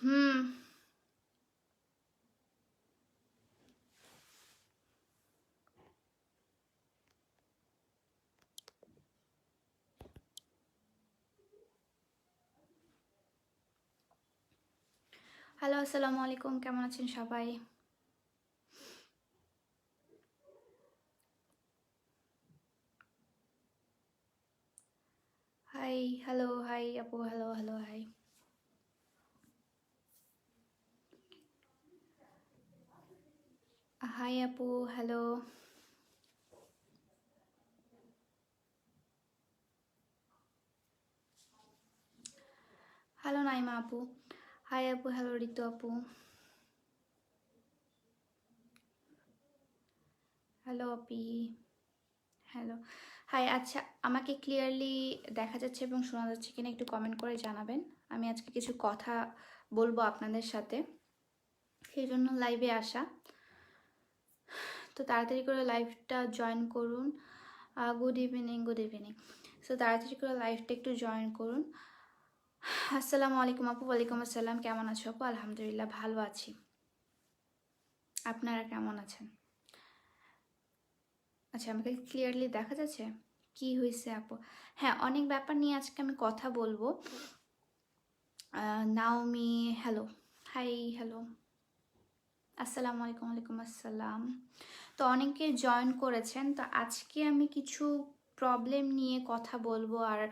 হুম hello আসসালামু আলাইকুম কেমন আছেন সবাই হাই হ্যালো হাই আপু হ্যালো হ্যালো হাই হাই আপু হ্যালো হ্যালো নাইমা আপু হাই আপু হ্যালো ঋতু আপু হ্যালো আপি হ্যালো হাই আচ্ছা আমাকে ক্লিয়ারলি দেখা যাচ্ছে এবং শোনা যাচ্ছে কিনা একটু কমেন্ট করে জানাবেন। আমি আজকে কিছু কথা বলব আপনাদের সাথে। সেই জন্য লাইভে আসা। তো তাড়াতাড়ি করে লাইভটা জয়েন করুন। Good evening good evening so তাড়াতাড়ি করে লাইভটা একটু জয়েন করুন। আসসালামু আলাইকুম আপু, ওয়ালাইকুম আসসালাম। কেমন আছো আপু? আলহামদুলিল্লাহ ভালো আছি। আপনারা কেমন আছেন? আচ্ছা আমাকে ক্লিয়ারলি দেখা যাচ্ছে? কি হয়েছে আপু? হ্যাঁ অনেক ব্যাপার নিয়ে আজকে আমি কথা বলব। নাওমি হ্যালো হাই হ্যালো আসসালামু আলাইকুম, ওয়ালাইকুম আসসালাম। তো অনেকে জয়েন করেছেন, তো আজকে আমি কিছু প্রবলেম নিয়ে কথা বলব আর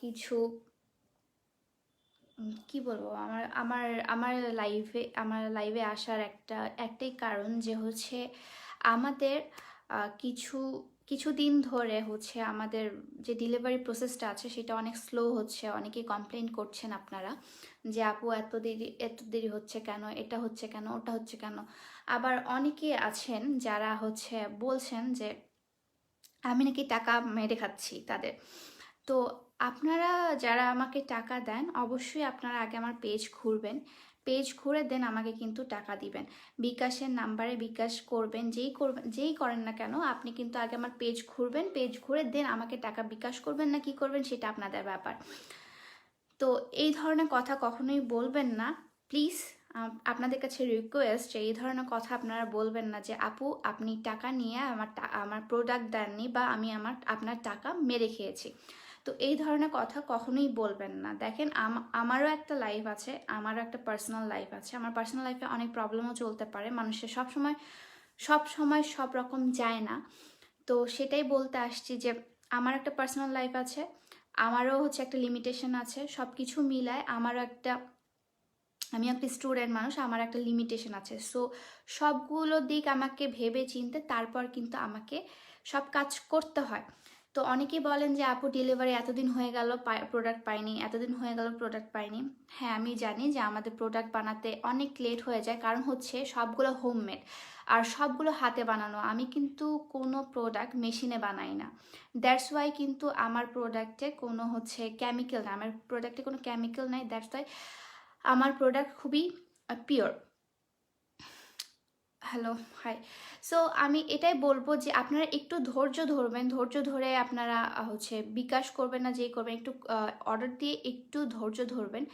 কিছু কি বলব? আমার আমার আমার লাইফে আমার লাইভে আসার একটা, একটাই কারণ যে হচ্ছে আমাদের কিছু কিছুদিন ধরে হচ্ছে আমাদের যে ডেলিভারি প্রসেসটা আছে, সেটা অনেক স্লো হচ্ছে। অনেকে কমপ্লেন করছেন আপনারা যে, আপু, এত দেরি এত দেরি হচ্ছে কেন? এটা হচ্ছে কেন? ওটা হচ্ছে কেন? আবার অনেকে আছেন যারা হচ্ছে বলছেন যে, আমি নাকি টাকা মেরে খাচ্ছি তাদের। তো আপনারা যারা আমাকে টাকা দেন, অবশ্যই আপনারা আগে আমার পেজ ঘুরবেন। পেজ ঘুরে দেন আমাকে কিন্তু টাকা দিবেন। বিকাশের নাম্বারে বিকাশ করবেন, যেই করবেন যেই করেন না কেন, আপনি কিন্তু আগে আমার পেজ ঘুরবেন পেজ ঘুরে দেন আমাকে টাকা বিকাশ করবেন না কি করবেন সেটা আপনাদের ব্যাপার। তো এই ধরনের কথা কখনোই বলবেন না। প্লিজ আপনাদের কাছে রিকোয়েস্ট যে এই ধরনের কথা আপনারা বলবেন না যে, আপু, আপনি টাকা নিয়ে আমার আমার প্রোডাক্ট দেননি বা আমি আমার, আপনার টাকা মেরে খেয়েছি। তো এই ধরনের কথা কখনোই বলবেন না। দেখেন, আম- আমারও একটা লাইফ আছে, আমারও একটা পার্সোনাল লাইফ আছে। আমার পার্সোনাল লাইফে অনেক প্রবলেমও চলতে পারে, মানুষের সব সময় সব সময় সব রকম যায় না। তো সেটাই বলতে আসছি যে, আমার একটা পার্সোনাল লাইফ আছে, আমারও হচ্ছে একটা লিমিটেশন আছে সব কিছু মিলায় আমারও একটা, আমি একটা স্টুডেন্ট মানুষ, আমার একটা লিমিটেশন আছে। সো সবগুলো দিক আমাকে ভেবে চিনতে তারপর কিন্তু আমাকে সব কাজ করতে হয়। তো অনেকেই বলেন যে, আপু ডেলিভারি এতদিন হয়ে গেল প্রোডাক্ট পাইনি, এতদিন হয়ে গেল প্রোডাক্ট পাইনি। হ্যাঁ আমি জানি যে, আমাদের প্রোডাক্ট বানাতে অনেক লেট হয়ে যায়। কারণ হচ্ছে, সবগুলো হোমমেড আর সবগুলো হাতে বানানো। আমি কিন্তু কোনো প্রোডাক্ট মেশিনে বানাই না। দ্যাটস ওয়াই কিন্তু আমার প্রোডাক্টে কোনো হচ্ছে কেমিক্যাল না। আমার প্রোডাক্টে কোনো কেমিক্যাল নাই। দ্যাটস ওয়াই আমার প্রোডাক্ট খুবই পিওর হ্যালো হাই সো আমি এটাই বলব যে আপনারা একটু ধৈর্য ধরবেন। ধৈর্য ধরে আপনারা হচ্ছে বিকাশ করবেন না, যেই করবেন, একটু অর্ডার দিয়ে একটু ধৈর্য ধরবেন।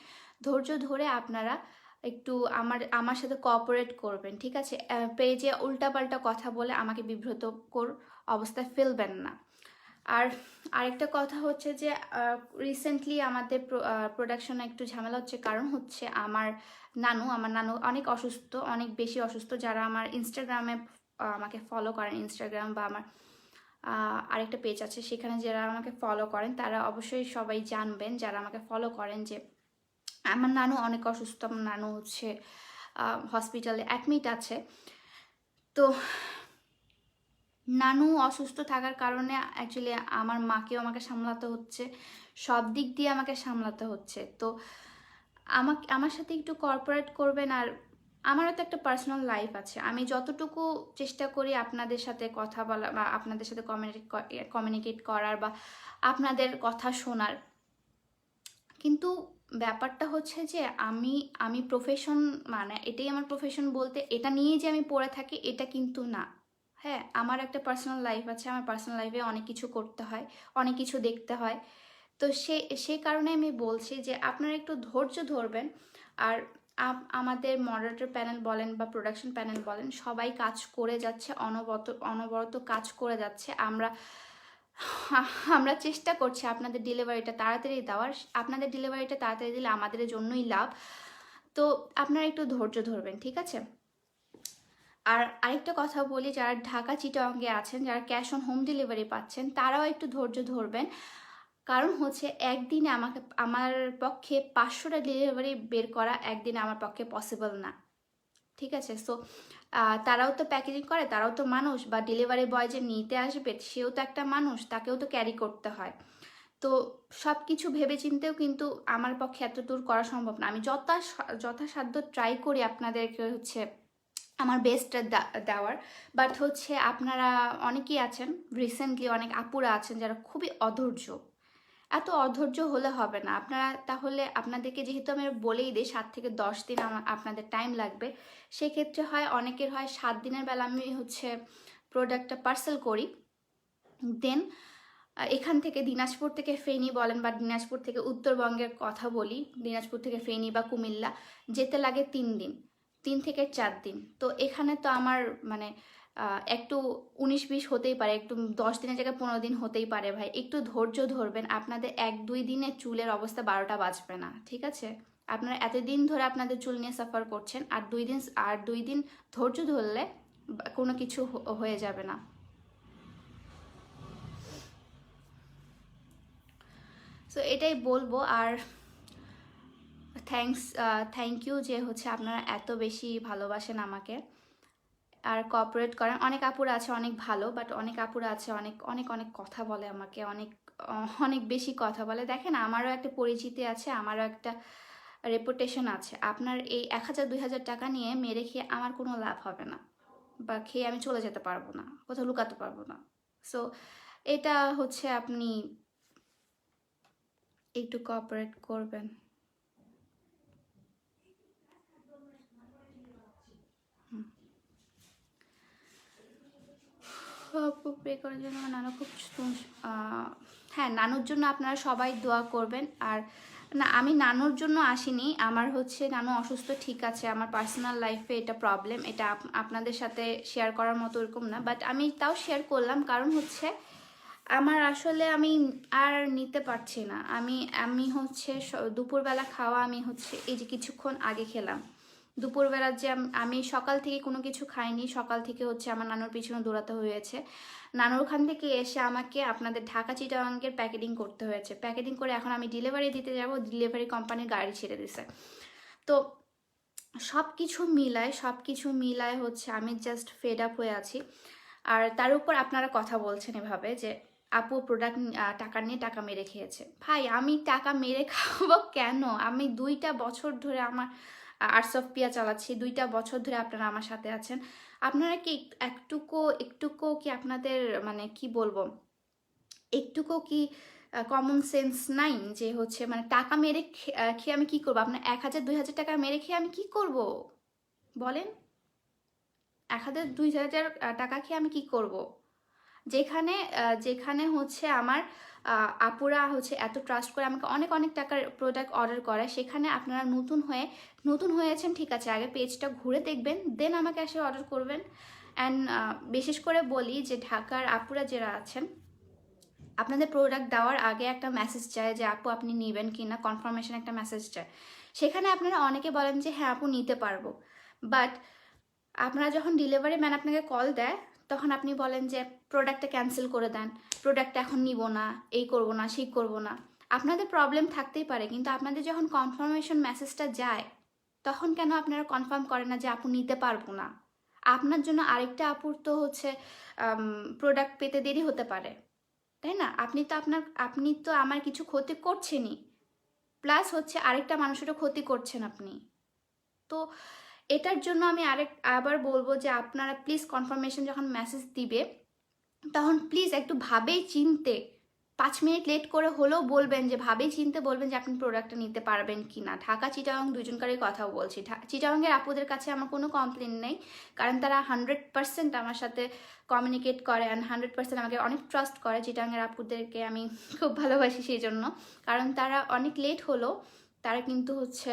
ধৈর্য ধরে আপনারা একটু আমার আমার সাথে কোঅপারেট করবেন, ঠিক আছে? পেজে উল্টাপাল্টা কথা বলে আমাকে বিব্রত কর, অবস্থায় ফেলবেন না। আর আরেকটা কথা হচ্ছে যে রিসেন্টলি আমাদের প্রোডাকশনে একটু ঝামেলা হচ্ছে। কারণ হচ্ছে আমার নানু আমার নানু অনেক অসুস্থ, অনেক বেশি অসুস্থ। যারা আমার ইনস্টাগ্রামে আমাকে ফলো করেন ইনস্টাগ্রাম বা আমার আরেকটা পেজ আছে। সেখানে যারা আমাকে ফলো করেন, তারা অবশ্যই সবাই জানবেন। যারা আমাকে ফলো করেন যে, আমার নানু অনেক অসুস্থ। আমার নানু হচ্ছে হসপিটালে অ্যাডমিট আছে। তো নানু অসুস্থ থাকার কারণে অ্যাকচুয়ালি আমার মাকেও আমাকে সামলাতে হচ্ছে। সব দিক দিয়ে আমাকে সামলাতে হচ্ছে। তো আমাকে, আমার সাথে একটু কর্পোরেট করবেন আর আমারও তো একটা পার্সোনাল লাইফ আছে। আমি যতটুকু চেষ্টা করি আপনাদের সাথে কথা বলা বা আপনাদের সাথে কমিউনিকেট করার বা আপনাদের কথা শোনার। কিন্তু ব্যাপারটা হচ্ছে যে আমি আমি প্রফেশন মানে এটাই আমার প্রফেশন বলতে এটা নিয়েই যে আমি পড়ে থাকি এটা কিন্তু না। হ্যাঁ আমার একটা পার্সোনাল লাইফ আছে, আমার পার্সোনাল লাইফে অনেক কিছু করতে হয়, অনেক কিছু দেখতে হয়। তো সে সেই কারণে আমি বলছি যে আপনারা একটু ধৈর্য ধরবেন। আর আমাদের মডারেটর প্যানেল বলেন বা প্রোডাকশন প্যানেল বলেন, সবাই কাজ করে যাচ্ছে, অনবরত অনবরত কাজ করে যাচ্ছে। আমরা আমরা চেষ্টা করছি আপনাদের ডেলিভারিটা তাড়াতাড়ি দেওয়ার। আপনাদের ডেলিভারিটা তাড়াতাড়ি দিলে আমাদের জন্যই লাভ। তো আপনারা একটু ধৈর্য ধরবেন, ঠিক আছে? আর আরেকটা কথা বলি, যারা ঢাকা চিটাঙ্গে আছেন, যারা ক্যাশ অন হোম ডেলিভারি পাচ্ছেন, তারাও একটু ধৈর্য ধরবেন। কারণ হচ্ছে একদিনে আমাকে, আমার পক্ষে পাঁচশোটা ডেলিভারি বের করা একদিনে আমার পক্ষে পসিবল না। ঠিক আছে? সো তারাও তো প্যাকেজিং করে, তারাও তো মানুষ বা ডেলিভারি বয় যে নিতে আসবে, সেও তো একটা মানুষ, তাকেও তো ক্যারি করতে হয়। তো সব কিছু ভেবে চিন্তেও কিন্তু আমার পক্ষে এত দূর করা সম্ভব না। আমি যথা, যথাসাধ্য ট্রাই করি আপনাদেরকে হচ্ছে আমার বেস্টটা দেওয়ার। বাট হচ্ছে আপনারা অনেকেই আছেন রিসেন্টলি অনেক আপুরা আছেন যারা খুবই অধৈর্য। এত অধৈর্য হলে হবে না। আপনারা তাহলে আপনাদেরকে যেহেতু আমি বলেই দিই, সাত থেকে দশ দিন আমার আপনাদের টাইম লাগবে। সেক্ষেত্রে হয়, অনেকের হয় সাত দিনের বেলা আমি হচ্ছে প্রোডাক্টটা পার্সেল করি। দেন এখান থেকে দিনাজপুর থেকে ফেনী বলেন বা দিনাজপুর থেকে উত্তরবঙ্গের কথা বলি, দিনাজপুর থেকে ফেনী বা কুমিল্লা, যেতে লাগে তিন দিন। তিন থেকে চার দিন। তো এখানে তো আমার মানে একটু উনিশ বিশ হতেই পারে, একটু দশ দিনের জায়গায় পনেরো দিন হতেই পারে ভাই। একটু ধৈর্য ধরবেন, আপনাদের এক দুই দিনে চুলের অবস্থা বারোটা বাজবে না, ঠিক আছে? আপনারা এতদিন ধরে আপনাদের চুল নিয়ে সাফার করছেন, আর দুই দিন, আর দুই দিন ধৈর্য ধরলে কোনো কিছু হয়ে যাবে না। সো এটাই বলব, আর থ্যাঙ্কস থ্যাংক ইউ যে হচ্ছে আপনারা এত বেশি ভালোবাসেন আমাকে। আর কপারেট করেন। অনেক আপুরা আছে অনেক ভালো বাট অনেক আপুরা আছে অনেক অনেক অনেক কথা বলে আমাকে। অনেক অনেক বেশি কথা বলে। দেখেন, আমারও একটা পরিচিতি আছে, আমারও একটা রেপুটেশন আছে। আপনার এই এক হাজার, দুই হাজার টাকা নিয়ে মেরে খেয়ে আমার কোনো লাভ হবে না। বা খেয়ে আমি চলে যেতে পারব না, কোথাও লুকাতে পারব না। সো এটা হচ্ছে আপনি একটু কোঅপারেট করবেন। প্রে করার জন্য নানু খুব হ্যাঁ নানুর জন্য আপনারা সবাই দোয়া করবেন। আর না, আমি নানুর জন্য আসিনি, আমার হচ্ছে নানু অসুস্থ, ঠিক আছে, আমার পার্সোনাল লাইফে এটা প্রবলেম এটা আপনাদের সাথে শেয়ার করার মতো এরকম না বাট আমি তাও শেয়ার করলাম, কারণ হচ্ছে আমার আসলে আমি আর নিতে পারছি না। আমি আমি হচ্ছে দুপুরবেলা খাওয়া আমি হচ্ছে এই যে কিছুক্ষণ আগে খেলাম। দুপুরবেলা যে আমি সকাল থেকে কোনো কিছু খাইনি, সকাল থেকে হচ্ছে আমার নানুর পিছনে দৌড়াতে হয়েছে। নানুর ওখান থেকে এসে আমাকে আপনাদের ঢাকা চিটাগাঙ্গের প্যাকেটিং করতে হয়েছে। প্যাকেটিং করে এখন আমি ডেলিভারি দিতে যাব ডেলিভারি কোম্পানির গাড়ি ছেড়ে দিছে। তো সব কিছু মিলায় সব কিছু মিলায় হচ্ছে আমি জাস্ট ফেড আপ হয়ে আছি। আর তার উপর আপনারা কথা বলছেন এভাবে যে, আপু প্রোডাক্ট টাকা নিয়ে টাকা মেরে খেয়েছে। ভাই, আমি টাকা মেরে খাব কেন? আমি দুইটা বছর ধরে আমার আর্টস অফ পিয়া চালাচ্ছি। দুইটা বছর ধরে আপনারা আমার সাথে আছেন। আপনারা কি একটুকু একটুকু কি আপনাদের মানে কি বলব? একটুকু কি কমন সেন্স নাই যে হচ্ছে মানে টাকা মেরে খেয়ে আমি কি করব? আপনার এক হাজার, দুই হাজার টাকা মেরে খেয়ে আমি কি করব? বলেন। এক হাজার, দুই হাজার টাকা খেয়ে আমি কি করব? যেখানে যেখানে হচ্ছে আমার আপুরা হচ্ছে এত ট্রাস্ট করে আমাকে অনেক অনেক টাকার প্রোডাক্ট অর্ডার করে। সেখানে আপনারা নতুন হয়ে, নতুন হয়েছেন, ঠিক আছে, আগে পেজটা ঘুরে দেখবেন দেন আমাকে এসে অর্ডার করবেন। অ্যান্ড বিশেষ করে বলি যে ঢাকার আপুরা যারা আছেন, আপনাদের প্রোডাক্ট দেওয়ার আগে একটা মেসেজ চায় যে, আপু, আপনি নেবেন কি না কনফার্মেশন একটা মেসেজ চায় সেখানে আপনারা অনেকে বলেন যে হ্যাঁ আপু, নিতে পারব। বাট আপনারা যখন ডেলিভারি ম্যান আপনাকে কল দেয় তখন আপনি বলেন যে প্রোডাক্টটা ক্যান্সেল করে দেন। প্রোডাক্টটা এখন নিব না, এই করব না, সেই করব না। আপনাদের প্রবলেম থাকতেই পারে, কিন্তু আপনাদের যখন কনফার্মেশন মেসেজটা যায়, তখন কেন আপনারা কনফার্ম করেন না যে, আপু, নিতে পারব না? আপনার জন্য আরেকটা আপুর তো হচ্ছে প্রোডাক্ট পেতে দেরি হতে পারে। তাই না? আপনি তো আপনার, আপনি তো আমার কিছু ক্ষতি করছেনই। প্লাস হচ্ছে আরেকটা মানুষেরও ক্ষতি করছেন আপনি। তো এটার জন্য আমি আরেক, আবার বলব যে আপনারা প্লিজ কনফার্মেশন যখন মেসেজ দিবে, তখন প্লিজ একটু ভাবেই চিনতে। পাঁচ মিনিট লেট করে হলেও বলবেন যে, ভাবেই চিনতে বলবেন যে আপনি প্রোডাক্টটা নিতে পারবেন কি না। ঢাকা চিটাগাং দুজনকারই কথা বলছি। চিটাগাংয়ের আপুদের কাছে আমার কোনো কমপ্লেন নেই, কারণ তারা হান্ড্রেড পার্সেন্ট আমার সাথে কমিউনিকেট করে অ্যান্ড হান্ড্রেড পার্সেন্ট আমাকে অনেক ট্রাস্ট করে চিটাংয়ের আপুদেরকে। আমি খুব ভালোবাসি সেই জন্য। কারণ তারা অনেক লেট হলো, তারা কিন্তু হচ্ছে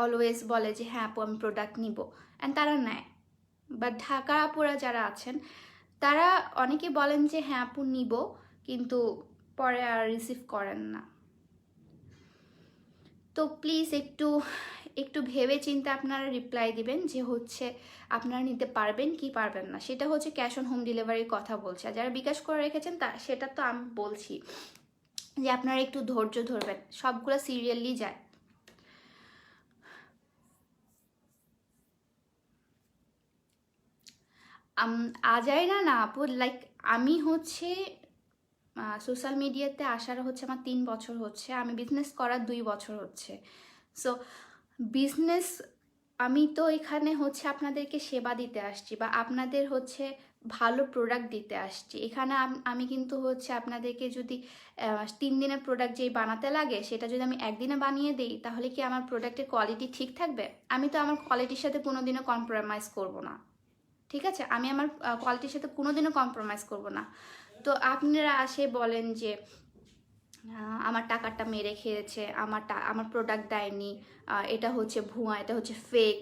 অলওয়েজ বলে যে হ্যাঁ আপু, আমি প্রোডাক্ট নিব। অ্যান্ড তারা নেয়। বাট ঢাকা আপুরা যারা আছেন, তারা অনেকে বলেন যে হ্যাঁ আপু, নিব। কিন্তু পরে আর রিসিভ করেন না। তো প্লিজ একটু একটু ভেবে চিন্তে আপনারা রিপ্লাই দিবেন যে, হচ্ছে আপনারা নিতে পারবেন কি পারবেন না। সেটা হচ্ছে ক্যাশ অন হোম ডেলিভারির কথা বলছে। আর যারা বিকাশ করে রেখেছেন, তা, সেটা তো আমি বলছি যে, আপনারা একটু ধৈর্য ধরবেন। সবগুলো সিরিয়ালি যায়। আজাই না না আপু লাইক আমি হচ্ছে সোশ্যাল মিডিয়াতে আসার হচ্ছে আমার তিন বছর হচ্ছে, আমি বিজনেস করার দুই বছর হচ্ছে। সো বিজনেস আমি তো এখানে হচ্ছে আপনাদেরকে সেবা দিতে আসছি বা আপনাদের হচ্ছে ভালো প্রোডাক্ট দিতে আসছি। এখানে আমি কিন্তু হচ্ছে আপনাদেরকে যদি তিন দিনের প্রোডাক্ট যেই বানাতে লাগে, সেটা যদি আমি একদিনে বানিয়ে দিই, তাহলে কি আমার প্রোডাক্টের কোয়ালিটি ঠিক থাকবে? আমি তো আমার কোয়ালিটির সাথে কোনোদিনও কম্প্রোমাইজ করব না। ঠিক আছে? আমি আমার কোয়ালিটির সাথে কোনোদিনও কম্প্রোমাইজ করব না। তো আপনারা আসে বলেন যে আমার টাকাটা মেরে খেয়েছে, আমার আমার প্রোডাক্ট দেয়নি এটা হচ্ছে ভুয়া, এটা হচ্ছে ফেক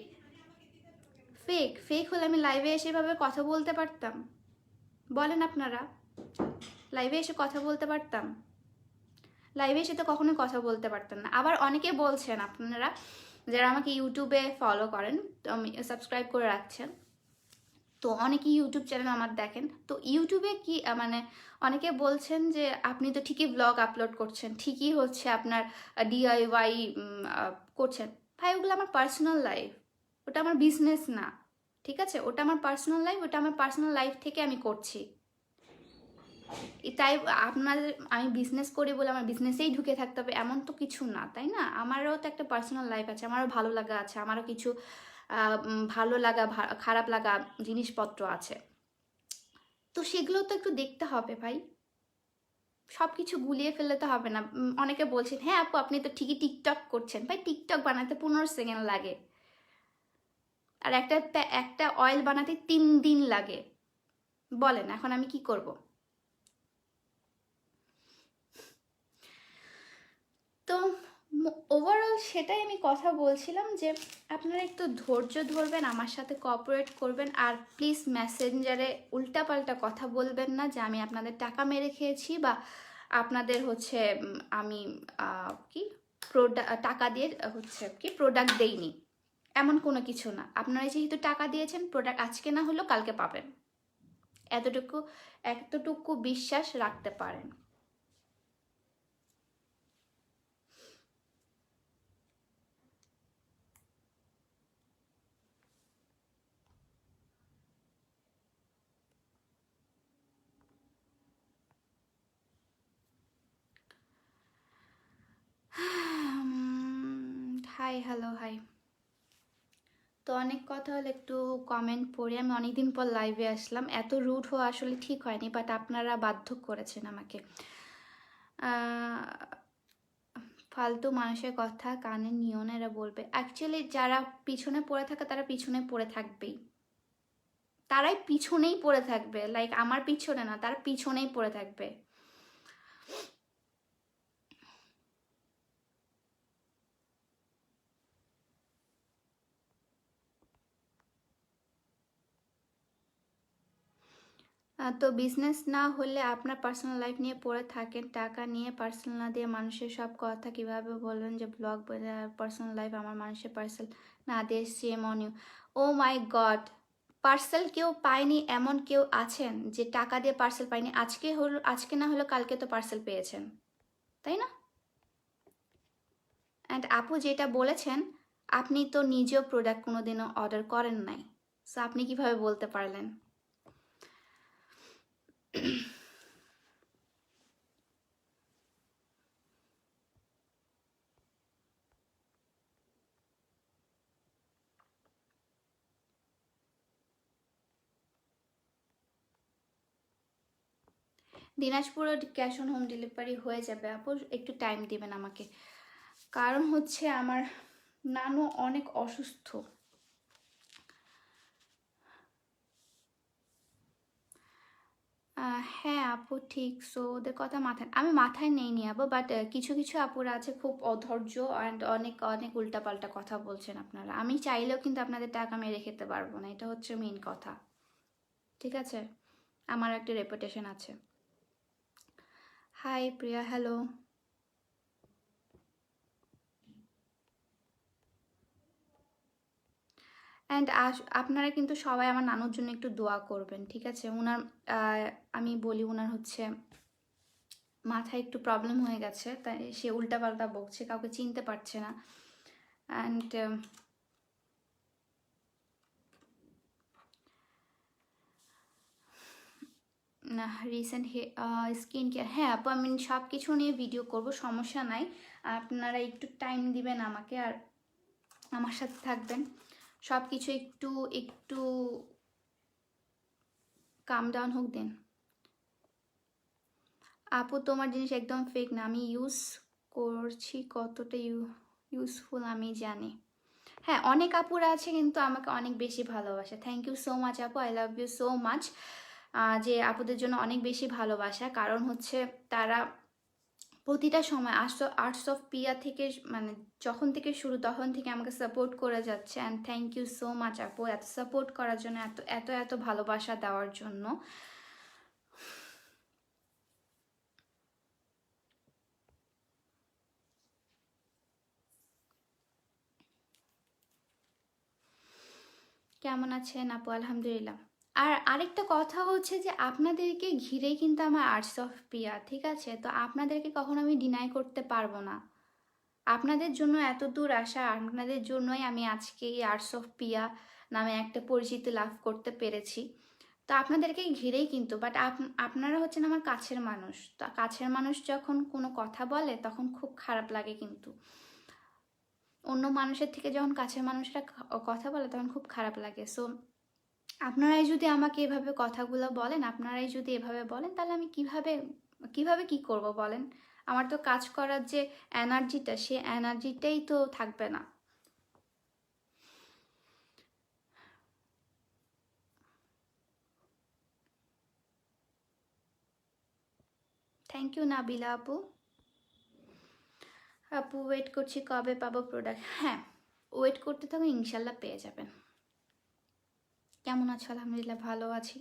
ফেক ফেক হলে আমি লাইভে এসে এভাবে কথা বলতে পারতাম। বলেন আপনারা। লাইভে এসে কথা বলতে পারতাম। লাইভে এসে তো কখনোই কথা বলতে পারতাম না। আবার অনেকে বলছেন আপনারা, যারা আমাকে ইউটিউবে ফলো করেন, তো আমি সাবস্ক্রাইব করে রাখছেন। তো অনেকেই ইউটিউব চ্যানেল আমার দেখেন। তো ইউটিউবে কি মানে অনেকে বলছেন যে, আপনি তো ঠিকই ব্লগ আপলোড করছেন, ঠিকই হচ্ছে আপনার ডিআইওয়াই করছেন। ভাই, ওগুলো আমার পার্সোনাল লাইফ ওটা আমার বিজনেস না, ঠিক আছে? ওটা আমার পার্সোনাল লাইফ ওটা আমার পার্সোনাল লাইফ থেকে আমি করছি। তাই আপনাদের, আমি বিজনেস করি বলে আমার বিজনেসেই ঢুকে থাকতে হবে, এমন তো কিছু না, তাই না? আমারও তো একটা পার্সোনাল লাইফ আছে, আমারও ভালো লাগা আছে, আমারও কিছু ভালো লাগা খারাপ লাগা জিনিসপত্র আছে। তো সেগুলো তো একটু দেখতে হবে ভাই। সব কিছু গুলিয়ে ফেললে তো হবে না। অনেকে বলছেন হ্যাঁ আপু, আপনি তো ঠিকই টিকটক করছেন। ভাই, টিকটক বানাতে পনেরো সেকেন্ড লাগে। আর একটা একটা অয়েল বানাতে তিন দিন লাগে। বলেন, এখন আমি কি করব? তো ওভারঅল সেটাই আমি কথা বলছিলাম যে আপনারা একটু ধৈর্য ধরবেন, আমার সাথে কোঅপারেট করবেন আর প্লিজ মেসেঞ্জারে উল্টাপাল্টা কথা বলবেন না যে আমি আপনাদের টাকা মেরে খেয়েছি বা আপনাদের হচ্ছে আমি কি প্রোডাক্ট টাকা দিয়ে, হচ্ছে কি প্রোডাক্ট দেইনি। এমন কোনো কিছু না। আপনারা যেহেতু টাকা দিয়েছেন প্রোডাক্ট আজকে না হলেও কালকে পাবেন। এতটুকু এতটুকু বিশ্বাস রাখতে পারেন। হাই হ্যালো হাই তো অনেক কথা হলে, একটু কমেন্ট পড়ে। আমি অনেকদিন পর লাইভে আসলাম। এত রুট হওয়া আসলে ঠিক হয়নি বাট আপনারা বাধ্য করেছেন আমাকে। ফালতু মানুষের কথা কানে নিও না, এরা বলবে। অ্যাকচুয়ালি যারা পিছনে পড়ে থাকে, তারা পিছনে পড়ে থাকবেই। তারাই পিছনেই পড়ে থাকবে। লাইক আমার পিছনে না, তারা পিছনেই পড়ে থাকবে। তো বিজনেস না হলে আপনার পার্সোনাল লাইফ নিয়ে পড়ে থাকেন, টাকা নিয়ে পার্সোনাল না দিয়ে মানুষের সব কথা কীভাবে বলবেন যে ব্লগ পার্সোনাল লাইফ আমার মানুষের পার্সেল না দিয়ে shame on you oh my god parcel কেউ পায়নি, এমন কেউ আছেন যে টাকা দিয়ে পার্সেল পায়নি। আজকে হলো, আজকে না হলো কালকে তো পার্সেল পেয়েছেন। তাই না? অ্যান্ড আপু যেটা বলেছেন, আপনি তো নিজেও প্রোডাক্ট কোনোদিনও অর্ডার করেন নাই। সো আপনি কীভাবে বলতে পারলেন? দিনাজপুরে ক্যাশ অন হোম ডেলিভারি হয়ে যাবে আপু, একটু টাইম দিবেন আমাকে। কারণ হচ্ছে আমার নানু অনেক অসুস্থ। হ্যাঁ আপু, ঠিক। সো ওদের কথা মাথায়, আমি মাথায় নেই নি আপু বাট কিছু কিছু আপুরা আছে খুব অধৈর্য অ্যান্ড অনেক অনেক উল্টাপাল্টা কথা বলছেন আপনারা। আমি চাইলেও কিন্তু আপনাদের টাকা মেরে খেতে পারব না, এটা হচ্ছে মেন কথা। ঠিক আছে? আমার একটা রেপুটেশন আছে। হাই প্রিয়া হ্যালো অ্যান্ড আপনারা কিন্তু সবাই আমার নানুর জন্য একটু দোয়া করবেন, ঠিক আছে? ওনার আমি বলি ওনার হচ্ছে মাথায় একটু প্রবলেম হয়ে গেছে, তাই সে উল্টাপাল্টা বকছে, কাউকে চিনতে পারছে না। অ্যান্ড না রিসেন্ট স্কিন কেয়ার হ্যাঁ আপু, আমি সব কিছু নিয়ে ভিডিও করব, সমস্যা নাই। আপনারা একটু টাইম দিবেন আমাকে, আর আমার সাথে থাকবেন। সব কিছু একটু একটু কাম ডাউন হোক দেন আপু, তোমার জিনিস একদম ফেক না। আমি ইউজ করছি কতটা ইউ ইউজফুল আমি জানি। হ্যাঁ অনেক আপুরা আছে কিন্তু আমাকে অনেক বেশি ভালোবাসে। থ্যাংক ইউ সো মাচ আপু I love you so much যে আপুদের জন্য অনেক বেশি ভালোবাসা। কারণ হচ্ছে তারা প্রতিটা সময় আর্টস আর্টস অফ পিয়া থেকে মানে যখন থেকে শুরু তখন থেকে আমাকে সাপোর্ট করে যাচ্ছে and thank you so much আপু এত সাপোর্ট করার জন্য, এত এত এত ভালোবাসা দেওয়ার জন্য। কেমন আছেন আপু? আলহামদুলিল্লাহ। আর আরেকটা কথা হচ্ছে যে আপনাদেরকে ঘিরেই কিন্তু আমার আর্টস অফ পিয়া ঠিক আছে? তো আপনাদেরকে কখনো আমি ডিনাই করতে পারব না। আপনাদের জন্য এত দূর আসা, আপনাদের জন্যই আমি আজকে এই আর্টস অফ পিয়া নামে একটা পরিচিতি লাভ করতে পেরেছি। তো আপনাদেরকে ঘিরেই কিন্তু বাট আপনারা হচ্ছেন আমার কাছের মানুষ। তো কাছের মানুষ যখন কোনো কথা বলে, তখন খুব খারাপ লাগে কিন্তু। অন্য মানুষের থেকে যখন কাছের মানুষরা কথা বলে, তখন খুব খারাপ লাগে। সো আপনারাই যদি আমাকে এভাবে কথাগুলো বলেন, আপনারাই যদি এভাবে বলেন, তাহলে আমি কীভাবে কীভাবে কি করব বলেন? আমার তো কাজ করার যে এনার্জিটা, সে এনার্জিটাই তো থাকবে না। থ্যাংক ইউ নাবিলা আপু। আপু ওয়েট করছি কবে পাবো প্রোডাক্ট হ্যাঁ ওয়েট করতে থাকো ইনশাল্লাহ পেয়ে যাবেন। কেমন আছো? আলহামদুলিল্লাহ ভালো আছি।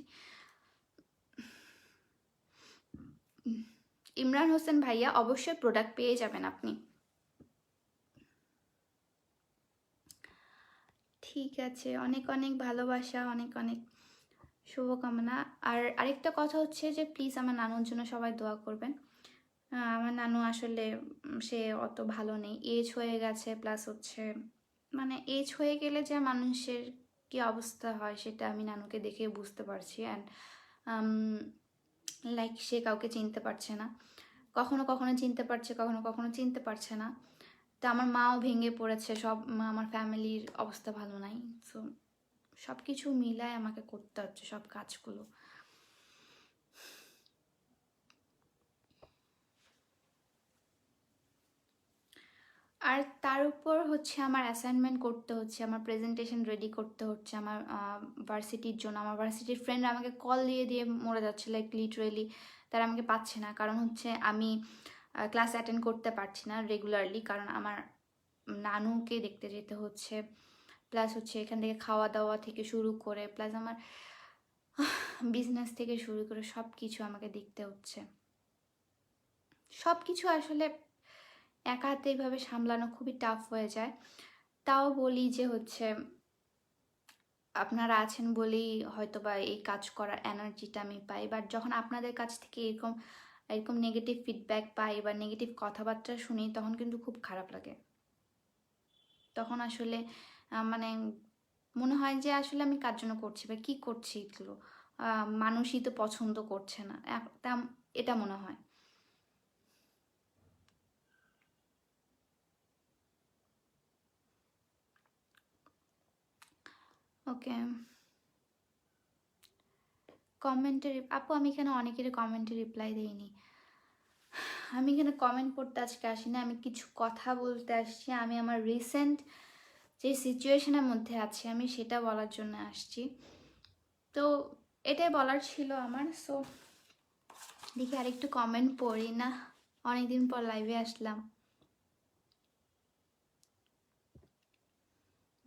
ইমরান হোসেন ভাইয়া, অবশ্যই প্রোডাক্ট পেয়ে যাবেন আপনি। ঠিক আছে, অনেক অনেক ভালোবাসা, অনেক অনেক শুভকামনা। আর আরেকটা কথা হচ্ছে যে প্লিজ আমার নানুর জন্য সবাই দোয়া করবেন। আমার নানু আসলে সে অত ভালো নেই। এজ হয়ে গেছে প্লাস হচ্ছে মানে এজ হয়ে গেলে যে মানুষের কী অবস্থা হয় সেটা আমি নানুকে দেখে বুঝতে পারছি অ্যান্ড লাইক সে কাউকে চিনতে পারছে না। কখনো কখনো চিনতে পারছে, কখনো কখনো চিনতে পারছে না। তো আমার মাও ভেঙে পড়েছে, সব আমার ফ্যামিলির অবস্থা ভালো নাই। সো সব কিছু মিলায় আমাকে করতে হচ্ছে, সব কাজগুলো। আর তার উপর হচ্ছে আমার অ্যাসাইনমেন্ট করতে হচ্ছে, আমার প্রেজেন্টেশন রেডি করতে হচ্ছে, আমার ভার্সিটির জন্য। আমার ভার্সিটির ফ্রেন্ড আমাকে কল দিয়ে দিয়ে মরে যাচ্ছে লাইক লিটারেলি তারা আমাকে পাচ্ছে না। কারণ হচ্ছে আমি ক্লাস অ্যাটেন্ড করতে পারছি না রেগুলারলি কারণ আমার নানুকে দেখতে যেতে হচ্ছে। প্লাস হচ্ছে এখান থেকে খাওয়া দাওয়া থেকে শুরু করে প্লাস আমার বিজনেস থেকে শুরু করে সব কিছু আমাকে দেখতে হচ্ছে। সব কিছু আসলে একা হাতে এইভাবে সামলানো খুবই টাফ হয়ে যায়। তাও বলি যে হচ্ছে, আপনারা আছেন বলেই হয়তো বা এই কাজ করার এনার্জিটা আমি পাই। বাট যখন আপনাদের কাছ থেকে এরকম এরকম নেগেটিভ ফিডব্যাক পাই বা নেগেটিভ কথাবার্তা শুনি, তখন কিন্তু খুব খারাপ লাগে। তখন আসলে মানে মনে হয় যে আসলে আমি কার জন্য করছি বা কী করছি এগুলো? মানুষই তো পছন্দ করছে না। এটা মনে হয়। ওকে। কমেন্টে আপু, আমি এখানে অনেকের কমেন্টে রিপ্লাই দিইনি। আমি এখানে কমেন্ট পড়তে আজকে আসি না আমি কিছু কথা বলতে আসছি। আমি আমার রিসেন্ট যে সিচুয়েশনের মধ্যে আছি, আমি সেটা বলার জন্য আসছি। তো এটাই বলার ছিল আমার। সো দেখি আরেকটু কমেন্ট পড়ি না? অনেকদিন পর লাইভে আসলাম।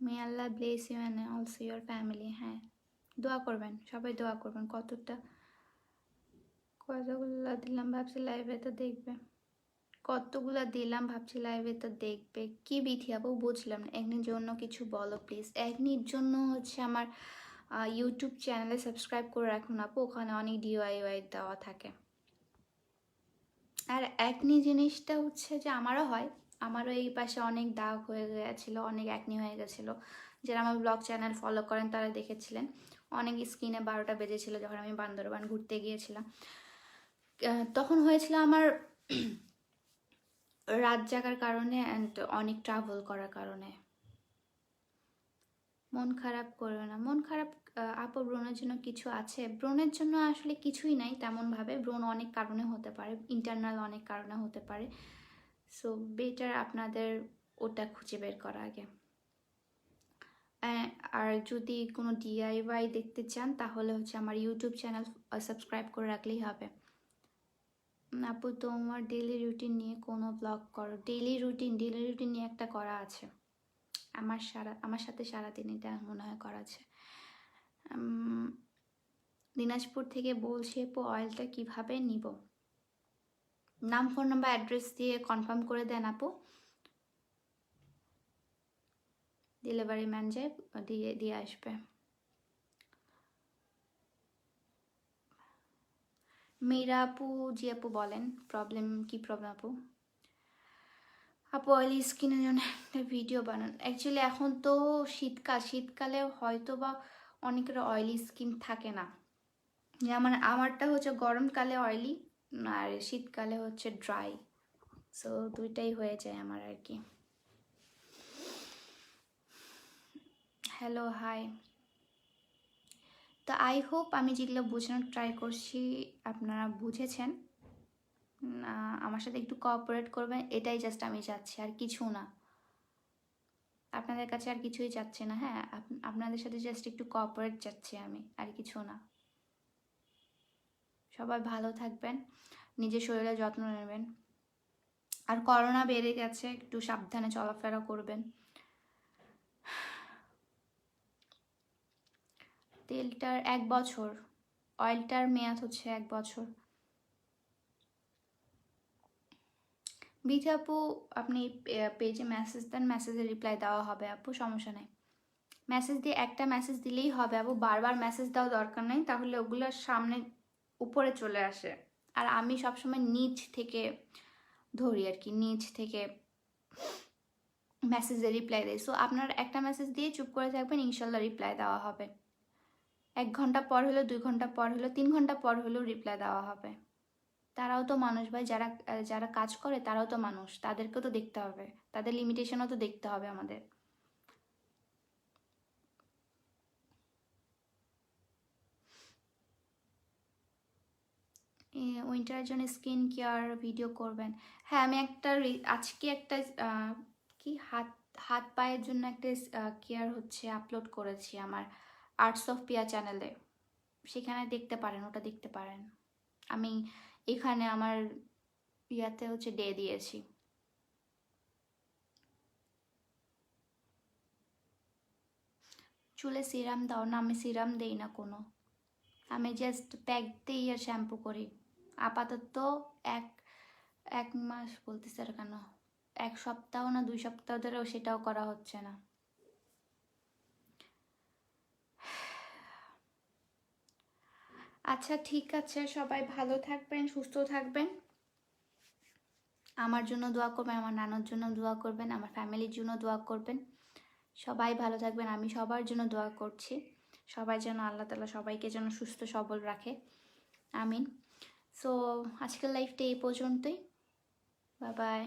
May Allah bless you and also your family হ্যাঁ। দোয়া করবেন, সবাই দোয়া করবেন, কতটা কতগুলো দিলাম ভাবছি লাইভে তো দেখবে। কতগুলো দিলাম ভাবছি লাইভে তো দেখবে। কি বিথি আপু বুঝলাম না। একনির জন্য কিছু বলো প্লিজ একনির জন্য হচ্ছে আমার ইউটিউব চ্যানেলে সাবস্ক্রাইব করে রাখুন আপু, ওখানে অনেক ডিওয়াইওয়াই দেওয়া থাকে। আর একনি জিনিসটা হচ্ছে যে আমারও হয় আমারও এই পাশে অনেক দাগ হয়ে গেছিল, অনেক একনি হয়ে গেছিল। যারা আমার ব্লগ চ্যানেল ফলো করেন তারা দেখেছিলেন। অনেক স্কিনে বারোটা বেজেছিল যখন আমি বান্দরবান ঘুরতে গিয়েছিলাম। তখন হয়েছিল আমার রাত জাগার কারণে অ্যান্ড অনেক ট্রাভেল করার কারণে। মন খারাপ করবে না। মন খারাপ আপু ব্রণের জন্য কিছু আছে? ব্রণের জন্য আসলে কিছুই নাই তেমনভাবে। ব্রণ অনেক কারণে হতে পারে ইন্টারনাল অনেক কারণে হতে পারে। সো বেটার আপনাদের ওটা খুঁজে বের করা আগে। আর যদি কোনো ডিআইওয়াই দেখতে চান, তাহলে হচ্ছে আমার ইউটিউব চ্যানেল সাবস্ক্রাইব করে রাখলেই হবে। আপু, তোমার ডেলি রুটিন নিয়ে কোনো ব্লগ করো? ডেলি রুটিন ডেলি রুটিন নিয়ে একটা করা আছে। আমার সারা, আমার সাথে সারাদিন এটা মনে হয় করা আছে। দিনাজপুর থেকে বলছি আপু অয়েলটা কীভাবে নিব? নাম, ফোন নাম্বার, অ্যাড্রেস দিয়ে কনফার্ম করে দেন আপু। ডেলিভারি ম্যান যায় দিয়ে দিয়ে আসবে। মীরা আপু, জি আপু বলেন প্রবলেম কি প্রবলেম আপু? আপু অয়েলি স্কিনের জন্য একটা ভিডিও বানান। অ্যাকচুয়ালি এখন তো শীতকাল, শীতকালে হয়তো বা অনেকের অয়েলি স্কিন থাকে না। যেমন আমারটা হচ্ছে গরমকালে অয়েলি আর শীতকালে হচ্ছে ড্রাই সো দুইটাই হয়ে যায় আমার আর কি। হ্যালো হাই তো আই হোপ আমি যেগুলো বোঝানোর ট্রাই করছি আপনারা বুঝেছেন। আমার সাথে একটু কোঅপারেট করবেন, এটাই জাস্ট আমি চাচ্ছি, আর কিছু না। আপনাদের কাছে আর কিছুই চাচ্ছি না হ্যাঁ আপ- আপনাদের সাথে জাস্ট একটু কোঅপারেট চাচ্ছি আমি, আর কিছু না। সবাই ভালো থাকবেন, নিজের শরীরের যত্ন নেবেন। আর করোনা বেড়ে গেছে, একটু সাবধানে চলাফেরা করবেন। তেলটার এক বছর, অয়েলটার মেয়াদ হচ্ছে এক বছর। বিথি আপু আপনি পেজে মেসেজ দেন মেসেজে রিপ্লাই দেওয়া হবে, আপু, সমস্যা নেই। মেসেজ দিয়ে একটা মেসেজ দিলেই হবে, আপু, বারবার মেসেজ দেওয়া দরকার নেই, তাহলে ওগুলো সামনে উপরে চলে আসে। আর আমি সবসময় নিচ থেকে ধরি আর কি নিচ থেকে মেসেজে রিপ্লাই দেয় সো আপনার একটা মেসেজ দিয়ে চুপ করে থাকবেন, ইনশাল্লাহ রিপ্লাই দেওয়া হবে। এক ঘণ্টা পর হলো দুই ঘণ্টা পর হলো তিন ঘণ্টা পর হলেও রিপ্লাই দেওয়া হবে। তারাও তো মানুষ ভাই, যারা যারা কাজ করে তারাও তো মানুষ, তাদেরকেও তো দেখতে হবে। তাদের লিমিটেশনও তো দেখতে হবে আমাদের। উইন্টারের জন্য স্কিন কেয়ার ভিডিও করবেন। হ্যাঁ আমি একটা আজকে একটা কি, হাত হাত পায়ের জন্য একটা কেয়ার হচ্ছে আপলোড করেছি আমার আর্টস অফ পিয়া চ্যানেলে সেখানে দেখতে পারেন, ওটা দেখতে পারেন। আমি এখানে আমার ইয়াতে হচ্ছে ডে দিয়েছি। চুলে সিরাম দাও না, আমি সিরাম দেই না কোনো। আমি জাস্ট প্যাক আর শ্যাম্পু করি। আপাতত এক এক মাস বলতেছে আর কেন? এক সপ্তাহ না দুই সপ্তাহ ধরেও সেটাও করা হচ্ছে না। আচ্ছা ঠিক আছে, সবাই ভালো থাকবেন, সুস্থ থাকবেন। আমার জন্য দোয়া করবেন, আমার নানার জন্য দোয়া করবেন, আমার ফ্যামিলির জন্য দোয়া করবেন। সবাই ভালো থাকবেন, আমি সবার জন্য দোয়া করছি। সবাই যেন আল্লাহ তালা সবাইকে যেন সুস্থ সবল রাখে। আমিন। সো আজকের লাইফটা এই পর্যন্তই। Bye bye